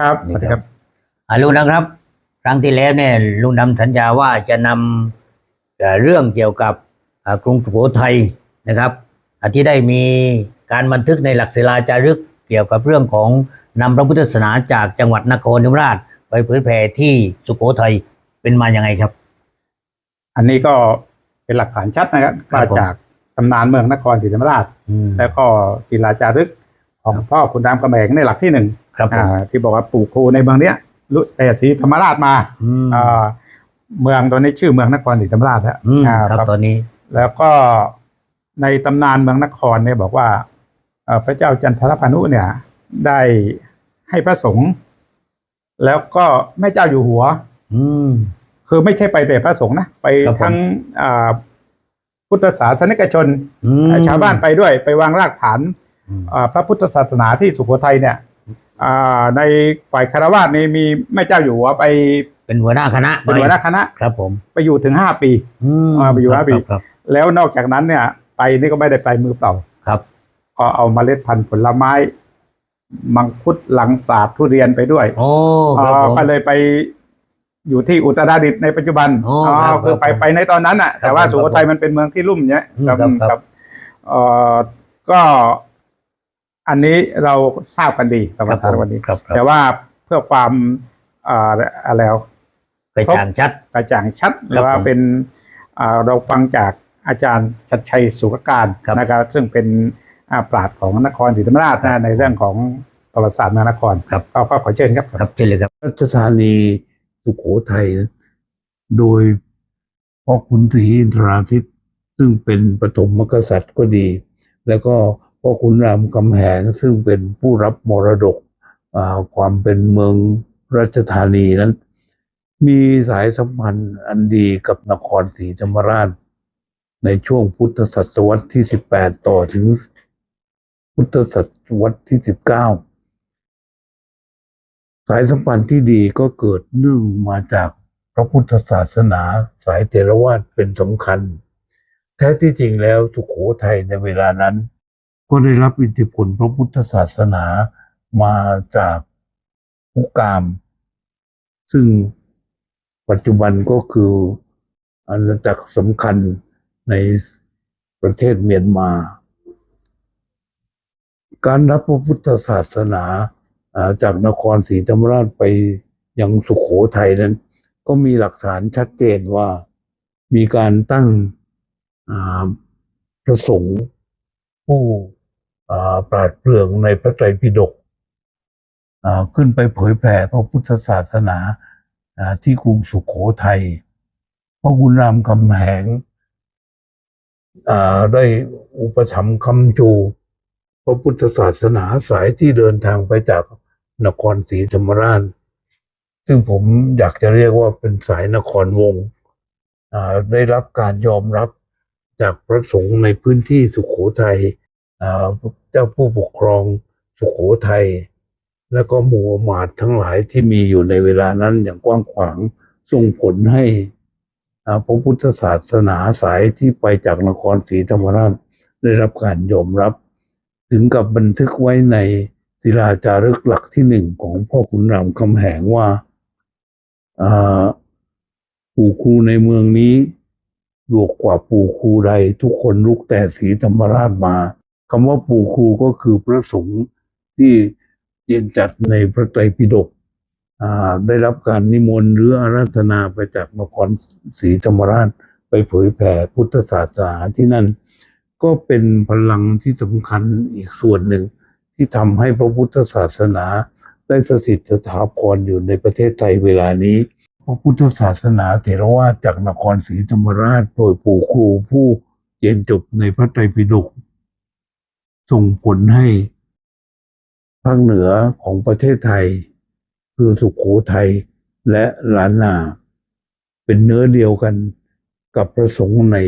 ครับนี่สวัสดีคครัรับบอ่าลุงดำครับ ครั้งที่แล้วเนี่ยลุงดำสัญญาว่าจะนำเอ่อเรื่องเกี่ยวกับอ่ากรุงสุโขทัยนะครับอ่าที่ได้มีการบันทึกในหลักศิลาจารึกเกี่ยวกับเรื่องของนำพระพุทธศาสนาจากจังหวัดนครศรีธรรมราชไปเผยแผ่ที่สุโขทัยเป็นมาอย่างไงครับ อันนี้ก็เป็นหลักฐานชัดนะครับครับมาผมจากตำนานเมืองนครศรีธรรมราชอืมแล้วก็ศิลาจารึกของพ่อคุณรามคำแหงในหลักที่หนึ่ง ครับผม อ่าที่บอกว่าปู่ครูในเมืองเนี้ยลุแต่ศรีธรรมราชมาอืมอ่าเมืองตอนนี้ชื่อเมืองนครศรีธรรมราชแล้วอืมอ่าครับตอนนี้ แล้วก็ในตำนานเมืองนครเนี่ยบอกว่าเอ่อพระเจ้าจันทรพานุเนี่ย ได้ให้พระสงฆ์แล้วก็แม่เจ้าอยู่หัว อืม คือไม่ใช่ไปแต่พระสงฆ์นะไปครับผม ทั้งอ่าพุทธศาสนิกชน อืมชาวบ้านไปด้วยไปวางรากฐานอืม อ่าพระพุทธศาสนาที่สุโขทัยเนี่ยอ่า ในฝ่ายคารวาสนี่มีแม่เจ้าอยู่หัวไปเป็นหัวหน้าคณะเป็นหัวหน้าคณะครับผมไปอยู่ถึงห้าปีอืมอ่าไปอยู่ห้าปีครับแล้วนอกจากนั้นเนี่ย ไปนี่ก็ไม่ได้ไปมือเปล่าครับ ก็เอาเมล็ดพันธุ์ผลไม้ มังคุดหลังสาบทุเรียนไปด้วย โอ้ครับผมก็เลยไปอยู่ที่อุตรดิตถ์ในปัจจุบันโอ้ครับคือไปครับไปในตอนนั้นน่ะ แต่ว่าครับสุโขทัยมันเป็นเมืองที่ลุ่มเนี้ยอืมครับครับเอ่อก็ อันนี้เราทราบกันดีประวัติศาสตร์วันนี้ ครับครับ แต่ว่าเพื่อความอ่าอะไรแล้วกระจ่างชัด กระจ่างชัดหรือว่าผมเป็นอ่าเราฟังจากอาจารย์ชัดชัยสุขการครับนะครับ ซึ่งเป็นอ่าปราชญ์ของนครศรีธรรมราชครันะบในเรื่องของประวัติศาสตร์เมืองนครครับ ก็ก็ขอเชิญครับ ครับเช่นเลยครับ รัชธานีสุขโขทัยนะโดยพ่อขุนศรีอินทราทิตย์ซึ่งเป็นปฐมกษัตริย์ก็ดี แล้วก็ พ่อขุนรามคำแหงซึ่งเป็นผู้รับมรดกความเป็นเมืองรัชธานีนั้น มีสายสัมพันธ์อันดีกับนครศรีธรรมราช ในช่วงพุทธศตวรรษที่สิบแปดต่อถึง พุทธศตวรรษที่สิบเก้าสายสัมพันธ์ที่ดีก็เกิดเนื่องมาจากพระพุทธศาสนาสายเทรวาสเป็นสำคัญ แท้ที่จริงแล้วสุขโขทัยในเวลานั้น ก็ได้รับอิทธิพลพระพุทธศาสนามาจากพุกาม ซึ่งปัจจุบันก็คืออาณาจักรสำคัญในประเทศเมียนมา การรับพระพุทธศาสนาจากนครศรีธรรมราชไปยังสุขโขทัยนั้น ก็มีหลักฐานชัดเจนว่ามีการตั้งพระสงฆ์ผู้ ปราดเปรื่องในพระไตรปิฎกขึ้นไปเผยแผ่พระพุทธศาสนาที่กรุงสุขโขทัยพระคุณรามคำแหงอ่าได้อุปถัมภ์คำจู พระพุทธศาสนาสายที่เดินทางไปจากนครศรีธรรมราช ซึ่งผมอยากจะเรียกว่าเป็นสายนครวงได้รับการยอมรับจากพระสงฆ์ในพื้นที่สุขโขทัย เจ้าผู้ปกครองสุขโขทัยแล้วก็หมู่อมาตทั้งหลายที่มีอยู่ในเวลานั้นอย่างกว้างขวางส่งผลให้พระพุทธศาสนาสายที่ไปจากนครศรีธรรมราชได้รับการยอมรับ ถึงกับบันทึกไว้ในศิลาจารึกหลักที่หนึ่งของพ่อขุนรามคำแหงว่าปู่ครูในเมืองนี้หลวกกว่าปู่ครูใดทุกคนลุกแต่สีธรรมราชมา คำว่าปู่ครูก็คือพระสงฆ์ที่เรียนจัดในพระไตรปิฎกได้รับการนิมนต์หรืออาราธนาไปจากนครศรีธรรมราชไปเผยแผ่พุทธศาสนาที่นั่น ก็เป็นพลังที่สำคัญอีกส่วนหนึ่ง ที่ทำให้พระพุทธศาสนา ได้สถิตสถาพรอยู่ในประเทศไทยเวลานี้ พระพุทธศาสนาเถรวาทจากนครศรีธรรมราชโดยปู่ครูผู้เรียนจบในพระไตรปิฎก ส่งผลให้ภาคเหนือของประเทศไทย คือสุขโขทัยและล้านนา เป็นเนื้อเดียวกันกับพระสงฆ์ใน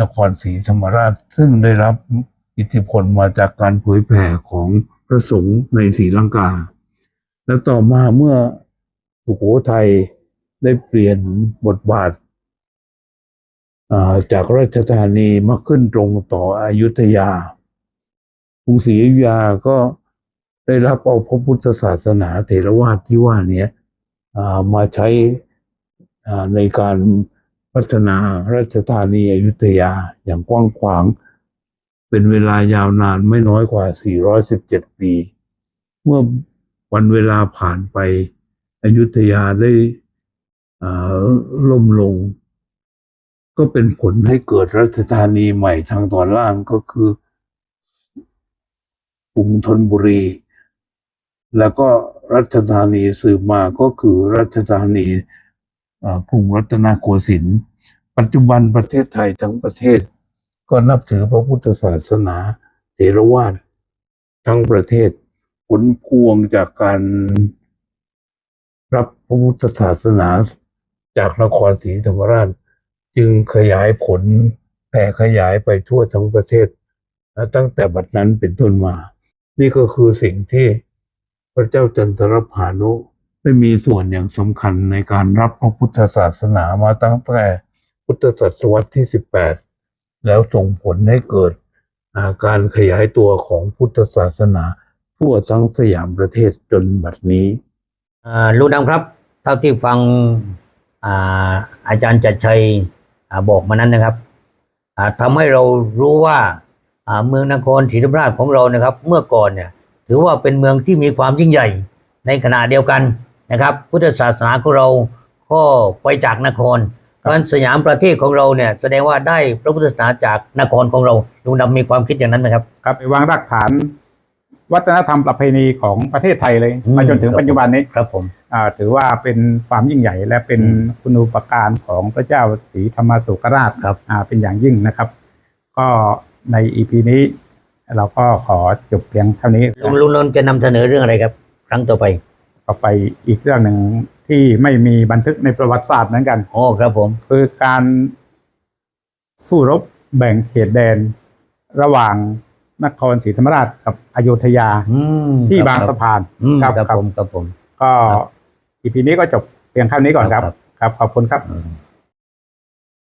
นครศรีธรรมราช ซึ่งได้รับอิทธิพลมาจากการเผยแผ่ของพระสงฆ์ในศรีลังกา และต่อมาเมื่อสุโขทัยได้เปลี่ยนบทบาทาจากราชธานีมาขึ้นตรงต่ออายุทยา รุงศรีอยุธยาก็ได้รับเอาพระพุทธศาสนาเถรวาทที่ว่านี้มาใช้ในการพัฒนาราชธานีอยุธยาอย่างกว้างขวาง เป็นเวลายาวนานไม่น้อยกว่า 417 ปี เมื่อวันเวลาผ่านไปอยุธยาได้ล่มลง ก็เป็นผลให้เกิดรัชธานีใหม่ทางตอนล่างก็คือ รุงธนบุรี แล้วก็รัชธานีสืบมาก็คือรัชธานีกรุงรัตนโกสินทร์ปัจจุบันประเทศไทยทั้งประเทศ ก็นับถือพระพุทธศาสนาเถรวาททั้งประเทศผลพวงจากการรับพระพุทธศาสนาจากนครศรีธรรมราช จึงขยายผลแผ่ขยายไปทั่วทั้งประเทศ และตั้งแต่บัดนั้นเป็นต้นมา นี่ก็คือสิ่งที่พระเจ้าจันทรพานุได้มีส่วนอย่างสำคัญในการรับพระพุทธศาสนามาตั้งแต่พุทธศตวรรษที่ 18 แล้วส่งผลให้เกิดาการขยายตัวของพุทธศาสนา ทั่วทั้งสยามประเทศจนบัดนี้อ่าลุงดำครับ เท่าที่ฟังอาอาจารย์จัดชัยอบอกมานั้นนะครับทำให้เรารู้ว่า เมืองนครศรีธรรมราชของเรานะครับ เมื่อก่อนเนี่ยถือว่าเป็นเมืองที่มีความยิ่งใหญ่ในขณะเดียวกันนะครับ พุทธศาสนาของเราก็ไปจากนครเพราะฉะนั้นสยามประเทศของเราเนี่ยแสดงว่าได้พระพุทธศาสนาจากนครของเราลุงดำมีความคิดอย่างนั้นไหมครับครับไปวางรากฐาน วัฒนธรรมประเพณีของประเทศไทยเลยอืมมาจนถึงปัจจุบันนี้ครับผมอ่าถือว่าเป็นความยิ่งใหญ่และเป็นอืมคุณูปการของพระเจ้าศรีธรรมสุกราชครับอ่าเป็นอย่างยิ่งนะครับ ก็ในอีพีนี้ เราก็ขอจบเพียงเท่านี้ลุงลุงนนท์จะนำเสนอเรื่องอะไรครับ ครั้งต่อไปต่อไปอีกเรื่องหนึ่งที่ไม่มีบันทึกในประวัติศาสตร์เหมือนกันโอ้ครับผม คือการสู้รบแบ่งเขตแดน ระหว่างนครศรีธรรมราชกับอโยธยาอืมที่ครับบางสะพานอืมครับครับครับผมครับผม ก็อีพีนี้ก็จบเพียงเท่านี้ก่อนครับ ครับครับขอบคุณครับ อืม